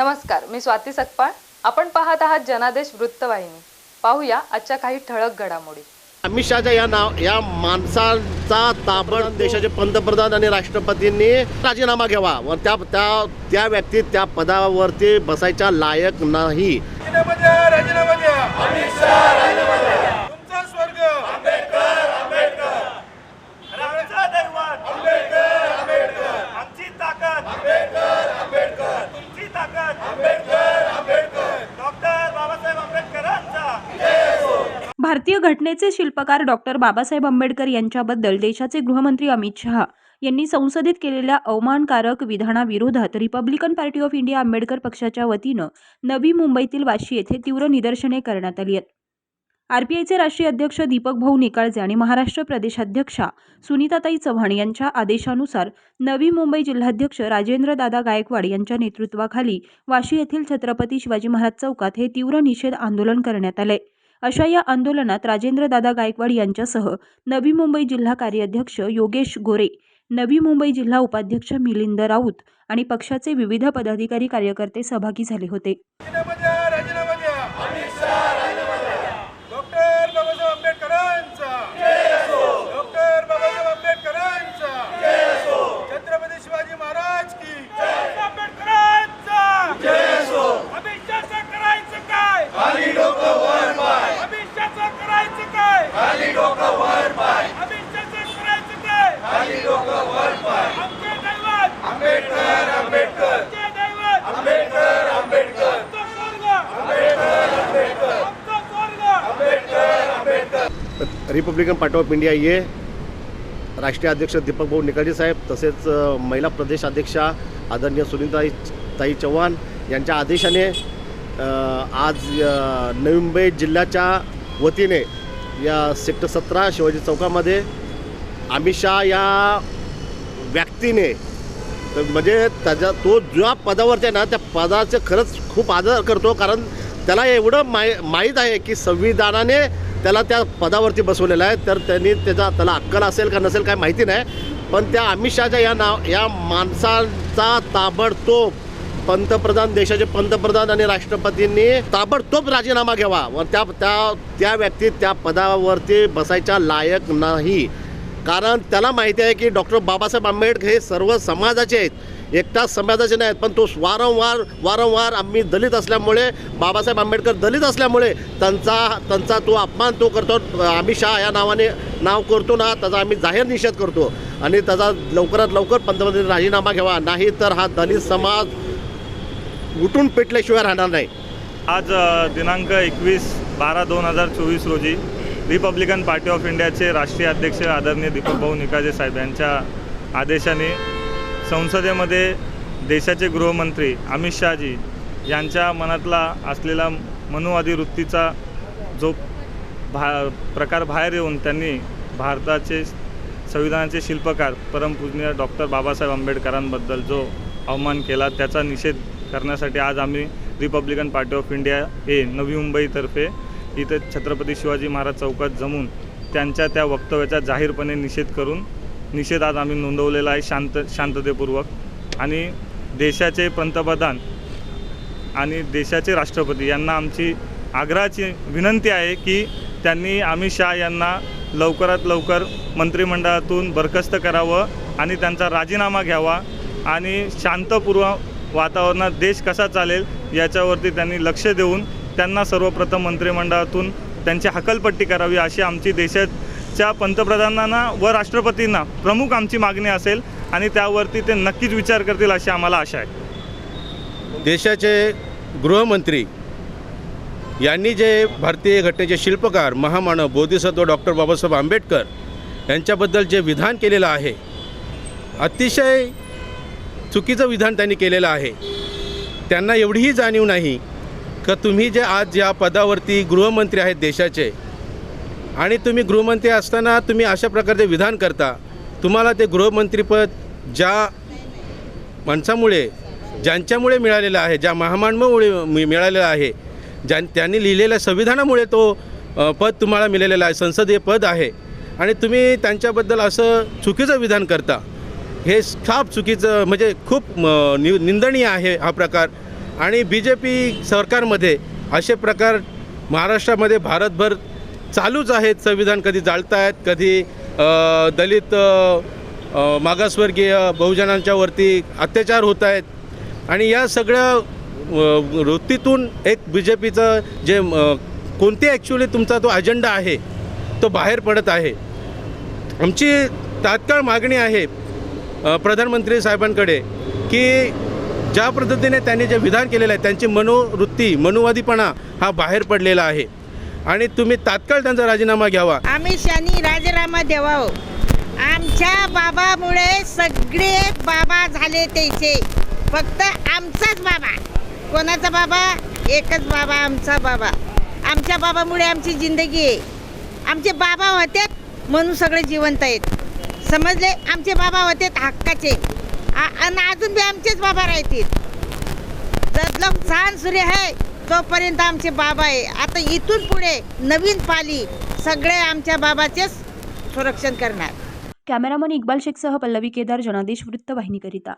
नमस्कार मी स्वाती सकपाळ. आपण पाहत आहात जनादेश वृत्तवाहिनी. पाहूया आजच्या काही ठळक घडामोडी. अमित शहाच्या या नाव या माणसाचा ताबड देशाचे पंतप्रधान आणि राष्ट्रपतींनी राजीनामा घ्यावा व त्या त्या त्या व्यक्ती त्या पदावरती बसायच्या लायक नाही. राजीनामा द्या राजीनामा द्या अमित शहा राजीनामा द्या तुमचा स्वर्ग आंबेडकर आंबेडकर आमचा दैवत आंबेडकर आंबेडकर आमची ताकद आंबेडकर आंबेडकर तुमची ताकद आंबेडकर आंबेडकर डॉक्टर बाबासाहेब आंबेडकरांचा भारतीय घटनेचे शिल्पकार डॉक्टर बाबासाहेब आंबेडकर यांच्याबद्दल देशाचे गृहमंत्री अमित शहा यांनी संसदेत केलेल्या अवमानकारक विधानाविरोधात Republican party of India Ambedkar पक्षाच्या वतीनं नवी मुंबईतील वाशी येथे तीव्र निदर्शने करण्यात आली आहेत. आरपीआयचे राष्ट्रीय अध्यक्ष दीपक भाऊ निकाळजे आणि महाराष्ट्र प्रदेशाध्यक्षा सुनीताताई चव्हाण यांच्या आदेशानुसार नवी मुंबई जिल्हाध्यक्ष राजेंद्र दादा गायकवाड यांच्या नेतृत्वाखाली वाशी येथील छत्रपती शिवाजी महाराज चौकात हे तीव्र निषेध आंदोलन करण्यात आले अशा या आंदोलनात राजेंद्र दादा गायकवाड यांच्यासह नवी मुंबई जिल्हा कार्याध्यक्ष योगेश गोरे नवी मुंबई जिल्हा उपाध्यक्ष मिलिंद राऊत आणि पक्षाचे विविध पदाधिकारी कार्यकर्ते सहभागी झाले होते राजीनामा द्या राजीनामा द्या अमित शहा राजीनामा द्या डॉक्टर बाबासाहेब आंबेडकरांचा डॉक्टर बाबासाहेब आंबेडकरांचा छत्रपती शिवाजी महाराज की आंबेडकरांचा अमित शहाचं करायचं काय खाली डोकं वर पाय अमित शहाचं करायचं काय खाली डोकं वर पाय अमित शहाचं करायचं काय खाली डोकं वर पाय आमचे दैवत आंबेडकर आंबेडकर आमचे दैवत आंबेडकर आंबेडकर आमचा स्वर्ग आंबेडकर आंबेडकर आमचा स्वर्ग Ambedkar Ambedkar Republican party of India ये राष्ट्रीय अध्यक्ष दीपक भाऊ निकाळजे साहेब तसेच महिला प्रदेश अध्यक्षा आदरणीय सुनीताई ताई चव्हाण यांच्या आदेशाने आज नवी मुंबई जिल्ह्याच्या वतीने या सेक्टर सतरा शिवाजी चौकामध्ये अमित शहा या व्यक्तीने तर म्हणजे त्याच्या तो ज्या पदावरती आहे ना त्या पदाचे खरंच खूप आदर करतो. कारण त्याला एवढं माय माहीत आहे की संविधानाने त्याला त्या पदावरती बसवलेलं आहे. तर त्यांनी त्याचा त्याला अक्कल असेल का नसेल काय माहिती नाही. पण त्या अमित शहाच्या या नाव या माणसांचा ताबडतोब पंतप्रधान देशाचे पंतप्रधान आणि राष्ट्रपतींनी ताबडतोब राजीनामा घ्यावा. व त्या त्या त्या व्यक्ती त्या पदावरती बसायच्या लायक नाही. कारण त्याला माहिती आहे की डॉक्टर बाबासाहेब आंबेडकर हे सर्व समाजाचे आहेत. एकटाच समाजाचे नाहीत पण तो वारंवार वारंवार आम्ही दलित असल्यामुळे बाबासाहेब आंबेडकर दलित असल्यामुळे त्यांचा त्यांचा तो अपमान तो करतो. अमित शहा या नावाने नाव करतो ना त्याचा आम्ही जाहीर निषेध करतो. आणि त्याचा लवकरात लवकर पंतप्रधान राजीनामा घ्यावा. नाही तर हा दलित समाज उठून पेटल्याशिवाय राहणार नाही. आज दिनांक एकवीस बारा दोन हजार चोवीस रोजी रिपब्लिकन पार्टी ऑफ इंडियाचे राष्ट्रीय अध्यक्ष आदरणीय दीपकभाऊ निकाजे साहेब यांच्या आदेशाने संसदेमध्ये देशाचे गृहमंत्री अमित शहाजी यांच्या मनातला असलेला मनुवादी वृत्तीचा जो भा प्रकार बाहेर येऊन त्यांनी भारताचे संविधानाचे शिल्पकार परमपूजनीय डॉक्टर बाबासाहेब आंबेडकरांबद्दल जो अवमान केला त्याचा निषेध करण्यासाठी आज आम्ही रिपब्लिकन पार्टी ऑफ इंडिया हे नवी मुंबईतर्फे इथे छत्रपती शिवाजी महाराज चौकात जमून त्यांच्या त्या वक्तव्याचा जाहीरपणे निषेध करून निषेध आज आम्ही नोंदवलेला आहे शांत शांततेपूर्वक. आणि देशाचे पंतप्रधान आणि देशाचे राष्ट्रपती यांना आमची आग्रहाची विनंती आहे की त्यांनी अमित शाह यांना लवकरात लवकर मंत्रिमंडळातून बरखास्त करावं आणि त्यांचा राजीनामा घ्यावा आणि शांतपूर्व वातावरणात देश कसा चालेल याच्यावरती त्यांनी लक्ष देऊन त्यांना सर्वप्रथम मंत्रिमंडळातून त्यांची हकलपट्टी करावी अशी आमची देशात देशाच्या पंतप्रधानांना व राष्ट्रपतींना प्रमुख आमची मागणी असेल आणि त्यावरती ते नक्कीच विचार करतील अशी आम्हाला आशा आहे. देशाचे गृहमंत्री यांनी जे भारतीय घटनेचे शिल्पकार महामानव बोधिसत्व डॉक्टर बाबासाहेब आंबेडकर यांच्याबद्दल जे विधान केलेलं आहे अतिशय चुकीचं विधान त्यांनी केलेलं आहे. त्यांना एवढीही जाणीव नाही का तुम्ही जे आज या पदावरती गृहमंत्री आहेत देशाचे आणि तुम्ही गृहमंत्री असताना तुम्ही अशा प्रकारचे विधान करता तुम्हाला ते गृहमंत्रीपद ज्या माणसामुळे ज्यांच्यामुळे मिळालेलं आहे ज्या महामानवामुळे मि- मिळालेलं आहे ज्यां त्यांनी लिहिलेल्या संविधानामुळे तो पद तुम्हाला मिळालेलं आहे संसदीय पद आहे. आणि तुम्ही त्यांच्याबद्दल असं चुकीचं विधान करता. हे फार चुकीचं म्हणजे खूप नि निंदनीय आहे हा प्रकार. आणि बी जे पी सरकारमध्ये असे प्रकार महाराष्ट्रामध्ये भारतभर चालूच आहेत संविधान कधी जाळत आहेत कधी दलित मागासवर्गीय बहुजनांच्या वरती अत्याचार होत आहेत आणि या सगळ्या वृत्तीतून एक बी जे पीचं जे कोणते ॲक्च्युली तुमचा तो अजेंडा आहे तो बाहेर पडत आहे. आमची तात्काळ मागणी आहे प्रधानमंत्री साहेबांकडे की ज्या पद्धतीने त्यांनी जे विधान केलेलं आहे त्यांची मनोवृत्ती मनुवादीपणा हा बाहेर पडलेला आहे. आणि तुम्ही तात्काळ त्यांचा राजीनामा घ्यावा. आम्ही शनी राजीनामा द्यावा आमच्या बाबामुळे सगळे बाबा झाले त्याचे. फक्त आमचाच बाबा. कोणाचा बाबा? एकच बाबा आमचा बाबा. आमच्या बाबामुळे आमची जिंदगी आहे. आमचे बाबा होते म्हणून सगळे जिवंत आहेत. समजले? आमचे बाबा होते हक्काचे. आणि अजून बी आमचेच बाबा राहतील. जर छान सूर्य आहे. तोपर्यंत आमचे बाबा आहे आता इथून पुढे नवीन पाली सगळे आमच्या बाबाचेच संरक्षण करणार. कॅमेरामन इक्बाल शेखसह पल्लवी केदार जनादेश वृत्तवाहिनीकरिता